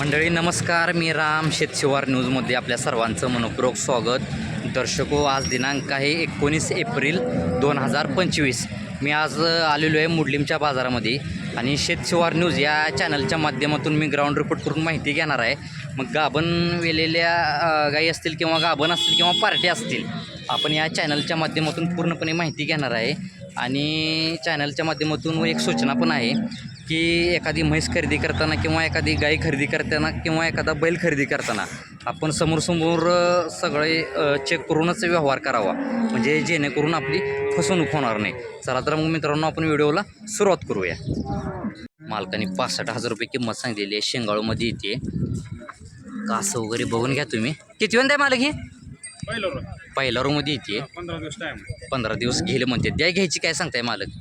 मंडळी नमस्कार. मी राम शेतशिवार न्यूजमध्ये आपल्या सर्वांचं मनपूर्वक स्वागत. दर्शको आज दिनांक आहे एकोणीस एप्रिल दोन हजार पंचवीस. मी आज आलेलो आहे मुडलिमच्या बाजारामध्ये आणि शेतशिवार न्यूज या चॅनलच्या माध्यमातून मी ग्राउंड रिपोर्ट करून माहिती घेणार आहे. मग गाभण वेलेल्या गाई असतील किंवा गाभण असतील किंवा पार्टी असतील आपण या चॅनलच्या माध्यमातून पूर्णपणे माहिती घेणार आहे. आणि चॅनलच्या माध्यमातून एक सूचना पण आहे. की एखादी म्हैस खरेदी करताना किंवा एखादी गाय खरेदी करताना किंवा एखादा बैल खरेदी करताना आपण समोरसमोर सगळे चेक करूनच व्यवहार करावा. म्हणजे जेणेकरून आपली फसवणूक होणार नाही. चला तर मग मित्रांनो आपण व्हिडिओला सुरुवात करूया. मालकाने पासष्ट हजार रुपये किंमत सांगितलेली आहे. शेंगाळूमध्ये येते. कासं वगैरे बघून घ्या तुम्ही. किती वेळ आहे मालक हे? पहिल्या रूममध्ये येते. पंधरा दिवस टाइम पंधरा दिवस गेले म्हणते. द्या घ्यायची काय सांगताय मालक?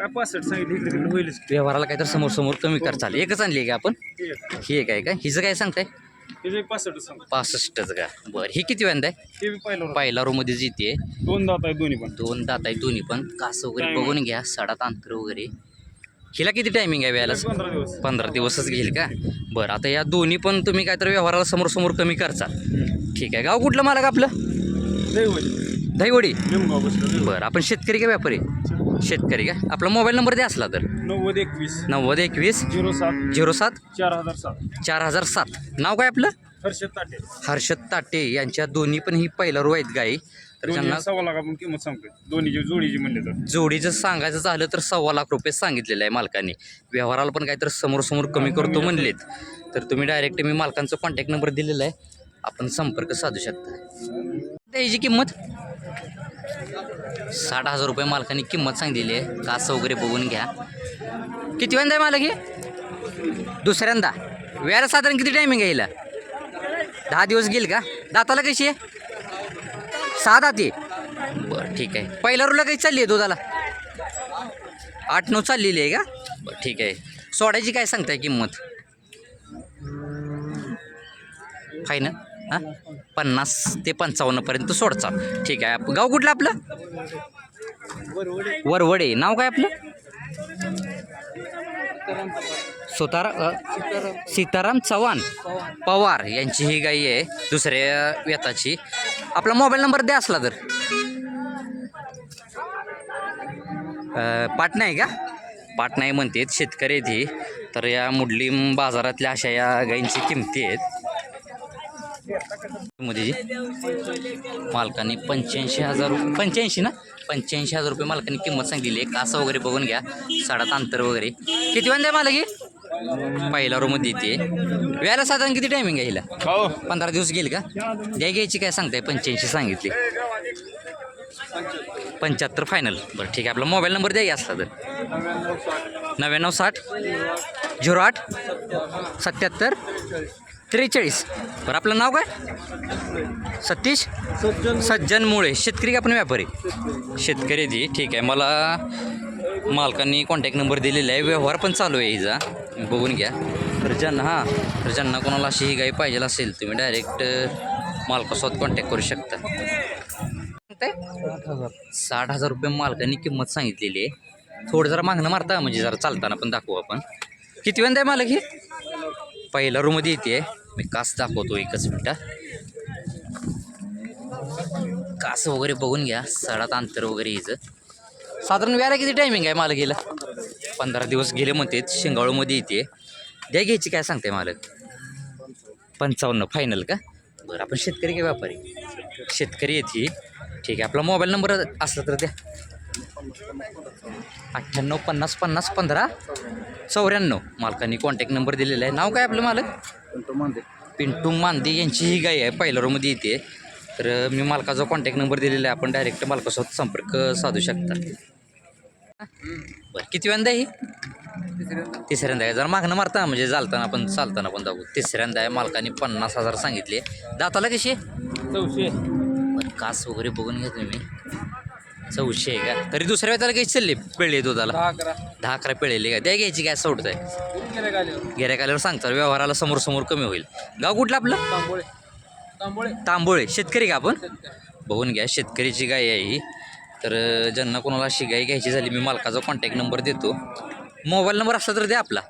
काय पासष्ट सांगितलं इकडे तिकडे होईलच की. व्यवहाराला काय तर समोर समोर कमी कर चालेल. एकच आणली आहे का आपण? ठीक ही एक आहे का? हिचं काय सांगताय? त्याचे पासष्ट सांग पासष्टच का? बरं. ही किती वेंदा आहे? ते बी पहिलं रो पहिला रूममध्येच येते दोन दात आहे दोन्ही पण. दोन दात आहे दोन्ही पण. कास वगैरे Timing. बघून घ्या. साडात अंतर वगैरे. हिला किती टायमिंग आहे व्यायला पंधरा दिवस. पंधरा दिवसच घेईल का? बरं. आता या दोन्ही पण तुम्ही काय तर व्यवहाराला समोर समोर कमी करचा ठीक आहे. गाव कुठलं मालक आपलं? लय होईल दहीवडी? लिंबगाव बसलं बरं आपण शेतकरी का व्यापारी? शेतकरी. का? आपला मोबाईल नंबर द्या असला तर. नव्वद एकवीस. नव्वद एकवीस. झिरो सात. झिरो सात. चार हजार सात. चार हजार सात. नाव काय आपलं? हर्षद ताटे. हर्षद ताटे यांच्या दोन्ही पण ही पहिला रो आहेत गाई. तर त्यांना सव्वा लाख आपण किंमत सांगतोय. दोन्हीची जोडीची म्हणले तर. जोडीचं सांगायचं झालं तर सव्वा लाख रुपये सांगितलेलं आहे मालकाने. व्यवहाराला पण काहीतरी समोर समोर कमी करतो म्हणलेत. तर तुम्ही डायरेक्ट मी मालकांचा कॉन्टॅक्ट नंबर दिलेला आहे. आपण संपर्क साधू शकता. त्याची किंमत? साठ हजार रुपये मालकाने किंमत सांगितलेली आहे. कासं वगैरे बघून घ्या. किती वेळा आहे मालक हे? दुसऱ्यांदा. वेळा साधारण किती टायमिंग येईल दहा दिवस गेल का? दाताला कशी आहे? सहा दाती. बरं ठीक आहे. पहिल्या रूला काही चालली आहे दुधाला? आठ नऊ चाललेली आहे का? बरं ठीक आहे. सोडायची काय सांगताय किंमत? फायनल हां? पन्नास ते पंचावन्नपर्यंत सोडचा. ठीक आहे. आप- गाव कुठलं आपलं? वरवडे. नाव काय आपलं? सुतारा सीताराम चव्हाण. पवार यांची ही गाई आहे दुसऱ्या व्यताची. आपला मोबाईल नंबर द्या असला तर. पाटणा आहे का? पाटणा आहे म्हणते शेतकरी आहेत ही. तर या मुडलीम बाजारातल्या अशा या गाईंची किमती आहेत. मध्ये जी मालकाने पंच्याऐंशी हजार रुपये पंच्याऐंशी ना? पंच्याऐंशी हजार रुपये मालकाने किंमत सांगितली. आहे कासं वगैरे बघून घ्या. साडात अंतर वगैरे. किती वाजता आहे मालक. ही पहिला रूममध्ये येते. वेळेला साधारण किती टायमिंग आहे हिला? हो. पंधरा दिवस गेल का? द्या घ्यायची काय सांगताय? पंच्याऐंशी सांगितली. पंच्याहत्तर फायनल बरं ठीक आहे. आपला मोबाईल नंबर द्या की असला तर. नव्याण्णव साठ झिरो आठ सत्याहत्तर त्रेचाळीस. बरं आपलं नाव काय? सतीश? सज्जन मुळे. शेतकरी का आपण व्यापारी? शेतकरी जी ठीक आहे. मला मालकांनी कॉन्टॅक्ट नंबर दिलेला आहे. व्यवहार पण चालू आहे हिचा. बघून घ्या. तर ज्यांना हां तर ज्यांना कोणाला अशी ही गाई पाहिजे असेल तुम्ही डायरेक्ट मालकासोबत कॉन्टॅक्ट करू शकता. साठ हजार रुपये मालकांनी किंमत सांगितलेली आहे. थोडं जरा मागणं मारता म्हणजे जरा चालताना पण दाखवू आपण. किती वेळ आहे मालक हे? पहिल्या रूममध्ये येते. मी कास दाखवतो एकच मिनटं. कास वगैरे बघून घ्या. सडात अंतर वगैरे यायचं साधारण व्यायला किती टायमिंग आहे मला गेला पंधरा दिवस गेले म्हणते शिंगाळूमध्ये येते. द्या घ्यायची काय सांगते मालक? पंचावन्न फायनल का? बरं आपण शेतकरी का व्यापारी? शेतकरी येते ठीक आहे आपला मोबाईल नंबर असला तर द्या. अठ्ठ्याण्णव पन्नास पन्नास पंधरा. चौऱ्याण्णव. मालकांनी कॉन्टॅक्ट नंबर दिलेला आहे. नाव काय आपलं मालक? पिंटू मांदे यांची ही गाय आहे पहिल्या रोमध्ये येते. तर मी मालकाचा कॉन्टॅक्ट नंबर दिलेला आहे. आपण डायरेक्ट मालकासोबत संपर्क साधू शकता. बरं किती वेळांदा आहे ही? तिसऱ्यांदा आहे. जरा मागणं मारता म्हणजे चालताना पण चालताना पण दाखवू. तिसऱ्यांदा आहे. मालकाने पन्नास हजार सांगितले. दाताला कशी आहे? चौशे. बरं कास वगैरे बघून घ्या तुम्ही चौशे आहे का? तरी दुसऱ्या वेळेला काही चालले पिळले दुधाला? दहा अकरा पिळेले का? त्या घ्यायची काय सोडत आहे गिऱ्हाईक आल्यावर सांगता व्यवहाराला समोर समोर कमी होईल. गाव कुठलं आपलं? तांबोळे. तांबोळे. तांबोळे. शेतकरी का आपण? बघून घ्या शेतकरीची गाय आहे ही. तर अं, ज्यांना कोणाला अशी गाय घ्यायची झाली मी मालकाचा कॉन्टॅक्ट नंबर देतो. मोबाईल नंबर असला तर द्या आपला.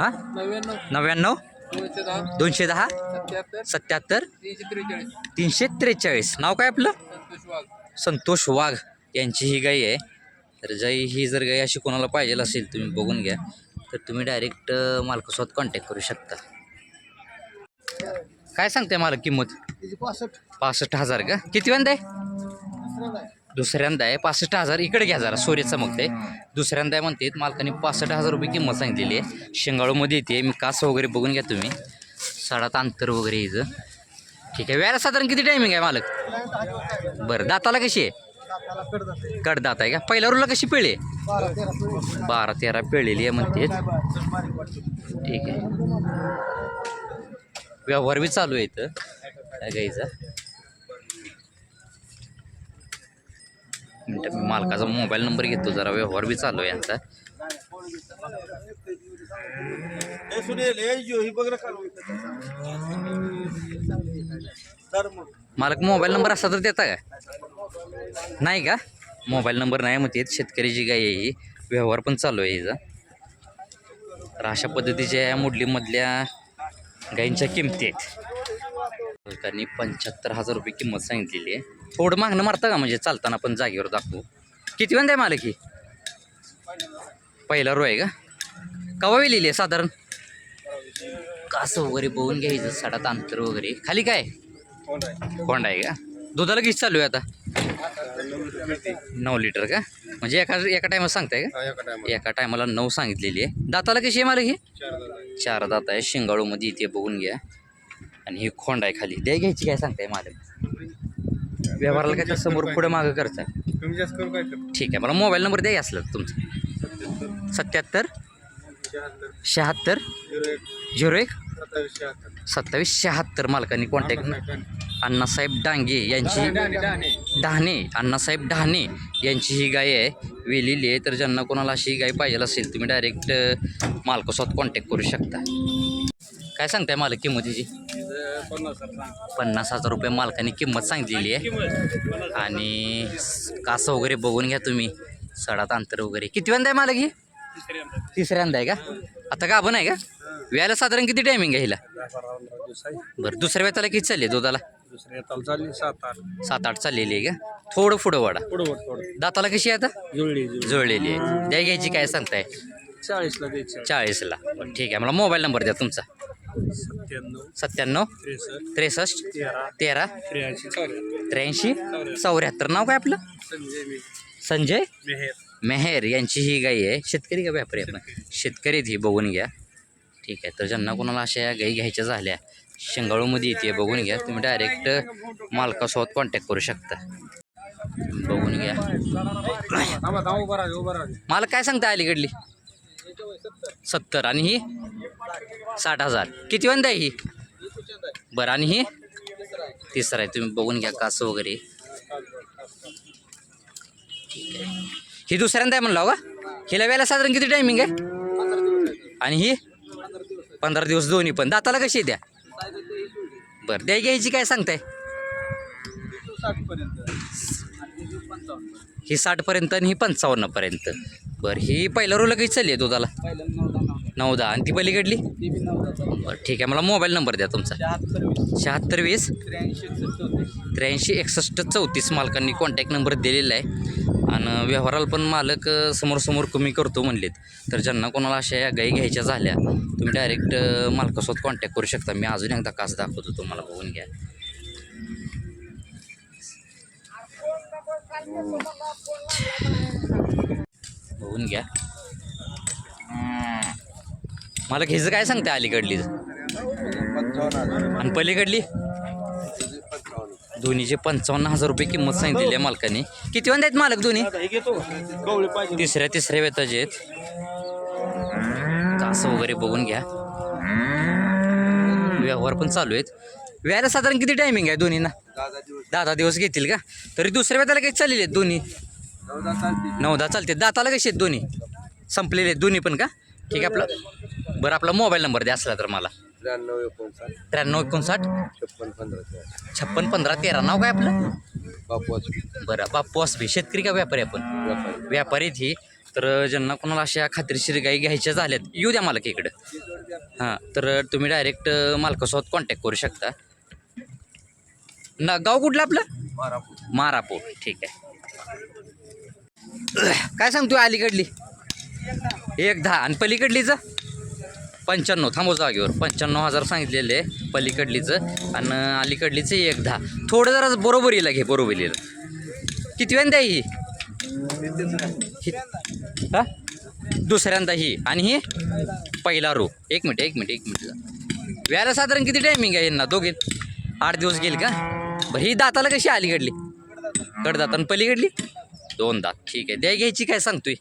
हां? नव्याण्णव. नव्याण्णव? दोनशे दहा. दोनशे दहा? सत्याहत्तर. सत्याहत्तर? तीनशे त्रेचाळीस. तीनशे त्रेचाळीस. नाव काय आपलं? संतोष वाघ. संतोष वाघ यांची ही गाई आहे. तर जर ही जर गाई अशी कोणाला पाहिजे असेल तुम्ही बघून घ्या. तर तुम्ही डायरेक्ट मालकासोबत कॉन्टॅक्ट करू शकता. काय सांगते मला किंमत? पासष्ट. हजार का? किती वेंदा आहे. दुसऱ्यांदा आहे. पासष्ट हजार. इकडे घ्या जरा. सूर्य चमकते दुसऱ्यांदा आहे म्हणते मालकाने पासष्ट हजार रुपये किंमत सांगितलेली आहे. शेंगाळूमध्ये येते. मी कास वगैरे बघून घ्या तुम्ही. साडात अंतर वगैरे हिचं ठीक आहे. वेळा साधारण किती टायमिंग आहे मालक? बरं. दाताला कशी आहे? कडदात आहे का? पहिल्या रुला कशी पिळी बारा तेरा पिळलेली आहे म्हणते. ठीक आहे. व्यवहार बी चालू आहे इथं. गाईचा मिनटं मी मालकाचा मोबाईल नंबर घेतो जरा. व्यवहार बी चालू आहे यांचा मालक मोबाईल नंबर असा तर देता का? नाही का? मोबाईल नंबर नाही म्हणते शेतकऱ्याची गाय आहे ही व्यवहार पण चालू आहे हिचा. तर अशा पद्धतीच्या या मुडलीमधल्या गायींच्या किमती आहेत. मालकांनी पंच्याहत्तर हजार रुपये किंमत सांगितलेली आहे. थोडं मागणं मारतं का म्हणजे चालताना पण जागेवर दाखवू? किती वेळ आहे मालक ही? पहिला रो आहे का? कवा वेलेली आहे साधारण? कासं वगैरे बघून घ्यायचं साडात अंतर वगैरे. खाली काय? कोंड आहे का? दुधाला किती चालू आहे आता? नऊ लिटर का? म्हणजे एका एका टायमाला सांगताय का? एका टायमाला नऊ सांगितलेली आहे. दाताला कशी आहे मला ही? चार दात आहे. शिंगाळूमध्ये इथे बघून घ्या. आणि ही खोंड आहे खाली. द्या घ्यायची काय सांगताय मला व्यवहाराला काय तर समोर पुढे मागं करता कमी जास्त करू काय ठीक आहे मला मोबाईल नंबर द्या असलं तुमचा. सत्याहत्तर शहात्तर झिरो एक. सत्तावीस शहात्तर. सत्तावीस शहात्तर मालकांनी कॉन्टॅक्ट अण्णासाहेब डांगे यांची डहाणे अण्णासाहेब डहाणे यांची ही गाय आहे. वेलेली आहे तर ज्यांना कोणाला अशी गाय पाहिजे असेल तुम्ही डायरेक्ट मालकासोबत कॉन्टॅक्ट करू शकता. काय सांगताय मालक किंमतीची? पन्नास हजार रुपये मालकाने किंमत सांगितलेली आहे. आणि कासं वगैरे बघून घ्या तुम्ही. सडात अंतर वगैरे. किती वेळा आहे मालक ही? तिसऱ्यांदा आहे का? आता गाभण आहे का? व्यायला साधारण किती टायमिंग आहे हिला? बरं दुसऱ्या वेळाला किती चालली दुधाला? दुसऱ्या येताला चालली सात आठ. सात आठ चाललेली आहे का? थोडं पुढं वाडा पुढं वर थोडं. दाताला कशी आहे आता? जुळली जुळलेली आहे. द्या घ्यायची काय सांगताय? चाळीसला द्यायची. चाळीसला. बरं ठीक आहे मला मोबाईल नंबर द्या तुमचा. सत्त्याण्णव. सत्त्याण्णव. त्रेसष्ट. त्रेसष्ट. तेरा. तेरा. त्र्याऐंशी. चौऱ्याहत्तर. त्र्याऐंशी. चौऱ्याहत्तर. नाव काय आपलं? संजय मी. संजय? मेहेर. मेहेर यांची ही गाई आहे. शेतकरी का व्यापारी आपण? शेतकरी. आहेत ही बघून घ्या. ठीक आहे तर ज्यांना कोणाला अशा या गाई घ्यायच्या झाल्या शेंगाळूमध्ये येते. बघून घ्या. तुम्ही डायरेक्ट मालकासोबत कॉन्टॅक्ट करू शकता. बघून घ्या. मला काय सांगता अलीकडली? सत्तर. आणि ही? साठ हजार. किती वंद आहे ही? बरं आणि ही? तिसरा आहे. तुम्ही बघून घ्या कासं वगैरे. ठीक आहे. ही दुसऱ्यांदा आहे म्हणला का हिला वेळेला साधारण किती टायमिंग आहे? आणि ही? पंधरा दिवस दोन्ही पण. दाताला कशी द्या बरं द्या घ्यायची काय सांगताय? ही साठपर्यंत आणि ही पंचावन्नपर्यंत. बरं ही पहिलं रोल काही चालली आहे दुधाला? नऊ दहा आणि ती पलीकडली? बरं ठीक आहे. मला मोबाईल नंबर द्या तुमचा. शहात्तर वीस. त्र्याऐंशी एकसष्ट चौतीस. मालकांनी कॉन्टॅक्ट नंबर दिलेला आहे. आणि व्यवहाराला पण मालक समोर समोरसमोर कमी करतो म्हणलेत. तर ज्यांना कोणाला अशा या गाई घ्यायच्या झाल्या तुम्ही डायरेक्ट मालकासोबत कॉन्टॅक्ट करू शकता. मी अजून एकदा कास दाखवतो तुम्हाला बघून घ्या. बघून घ्या. मला घ्यायचं काय सांगते अलीकडली? आणि पलीकडली? दोन्हीचे पंचावन्न हजार रुपये किंमत सांगितलेली आहे मालकाने. किती वंद आहेत मालक दोन्ही? तिसऱ्या तिसऱ्या वेताचे आहेत. कासं वगैरे बघून घ्या. व्यवहार पण चालू आहेत. व्यायला साधारण किती टायमिंग आहे दोन्हींना? दहा दहा दिवस घेतील का? तरी दुसऱ्या वेताला काही चाललेले आहेत दोन्ही? नऊ दहा चालते. दाताला कसे आहेत दोन्ही? संपलेले आहेत दोन्ही पण का? ठीक आहे आपलं बरं आपला मोबाईल नंबर द्या असला तर मला. त्र्याण्णव एकोणसाठ. त्र्याण्णव एकोणसाठ? छप्पन पंधरा छप्पन पंधरा तेरा. नाव काय आपलं? बापू बरं बाप्पू असबे शेतकरी का व्यापारी आपण? व्यापारी. ही. तर ज्यांना कोणाला अशा खात्रीशीर गाई घ्यायच्या झाल्यात येऊ द्या मालक इकडं. हां तर तुम्ही डायरेक्ट मालकासोबत कॉन्टॅक्ट करू शकता. ना गाव कुठलं आपलं? मारापूर. ठीक आहे. काय सांगतो अलीकडली? एक दहा. आणि पलीकडलीचं? पंच्याण्णव थांबव जागेवर. पंच्याण्णव हजार सांगितलेले पलीकडलीचं आणि अलीकडलीचं एक दहा. थोडं जरा बरोबरीला घे बरोबरीला किती वेळ द्या ही- हा दुसऱ्यांदा ही आणि ही पहिला रो एक मिनिट एक मिनिट एक मिनिट. व्यायला साधारण किती टायमिंग आहे यांना? दोघे. आठ दिवस गेले का? बरं ही दाताला कशी अलीकडली? कडदात आणि पलीकडली? दोन दात. ठीक आहे. द्या घ्यायची काय सांगतोय?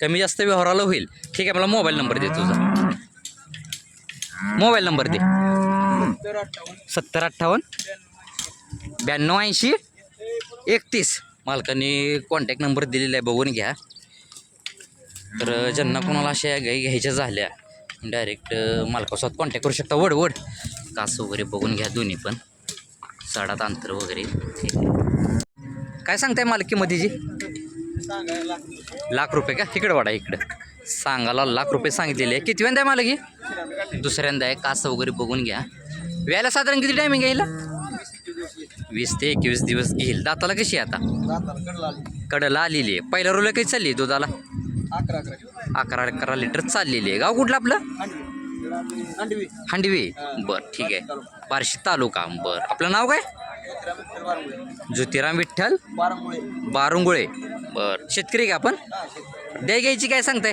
कमी जास्त व्यवहाराला होईल. ठीक आहे मला मोबाईल नंबर दे तुझा. मोबाईल नंबर दे. सत्तर अठ्ठावन्न ब्याण्णव ऐंशी एकतीस. मालकाने कॉन्टॅक्ट नंबर दिलेला आहे बघून घ्या. तर ज्यांना कोणाला अशा गाई घ्यायच्या झाल्या डायरेक्ट मालकासोबत कॉन्टॅक्ट करू शकता. वड वड. कास वगैरे बघून घ्या दोन्ही पण. साडात अंतर वगैरे. ठीक आहे. काय सांगताय मालकीमध्ये जी? लाख रुपये का? इकडं वाडा इकडं. सांगायला लाख रुपये सांगितलेले. आहे किती वेंदा आहे मला की दुसऱ्यांदा आहे कासं वगैरे बघून घ्या. व्यायला साधारण किती टायमिंग येईल वीस ते एकवीस दिवस घेईल. दाताला कशी आहे आता? कडला आलेली आहे. पहिल्या रोला काही चालली आहे दुधाला? अकरा अकरा लिटर चाललेली आहे. गाव कुठलं आपलं? हांडवी. बरं ठीक आहे. बार्शी तालुका. बरं. आपलं नाव काय? ज्योतिराम विठ्ठल? बारुंगुळे. बर. शेतकरी का आपण? द्या घ्यायची काय सांगताय?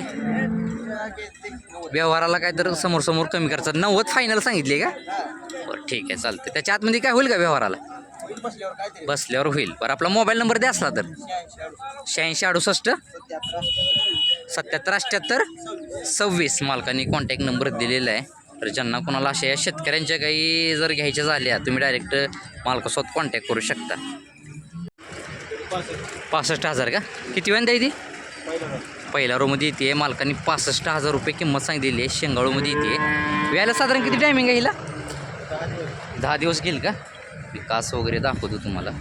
व्यवहाराला काय तर समोर समोर कमी करतात. नव्वद फायनल सांगितले का? बरं ठीक आहे चालते त्याच्या आतमध्ये काय होईल का व्यवहाराला? बसल्यावर होईल. बरं आपला मोबाईल नंबर द्या असला तर. शहाऐंशी अडुसष्ट. सत्याहत्तर अठ्ठ्याहत्तर सव्वीस. मालकाने कॉन्टॅक्ट नंबर दिलेला आहे. तर ज्यांना कोणाला अशा या शेतकऱ्यांच्या काही जर घ्यायच्या झाल्या तुम्ही डायरेक्ट मालकासोबत कॉन्टॅक्ट करू शकता. पासष्ट हजार का? किती वेळ ती पहिल्या रोमध्ये येते. मालकाने पासष्ट हजार रुपये किंमत सांगितलेली आहे. शेंगाळूमध्ये येते. व्यायला साधारण किती टायमिंग आहे हिला? दहा दिवस घेईल का? मी कास वगैरे दाखवतो तुम्हाला.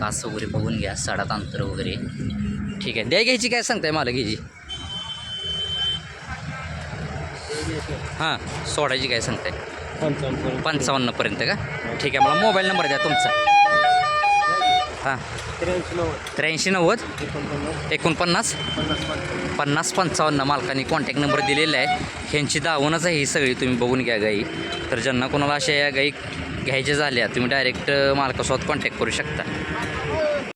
कास वगैरे बघून घ्या. साडात अंतर वगैरे. ठीक आहे. द्या घ्यायची काय सांगताय मला घ्यायची? हां सोडायची काय सांगताय पंचावन्नपर्यंत का? ठीक आहे मला मोबाईल नंबर द्या तुमचा. हां. त्र्याऐंशी नव्वद एकोणपन्नास पन्नास पंचावन्न मालकाने कॉन्टॅक्ट नंबर दिलेला आहे. ह्यांची दावणच आहे ही सगळी तुम्ही बघून घ्या गाई. तर ज्यांना कोणाला अशा या गाई घ्यायच्या झाल्या तुम्ही डायरेक्ट मालकासोबत कॉन्टॅक्ट करू शकता.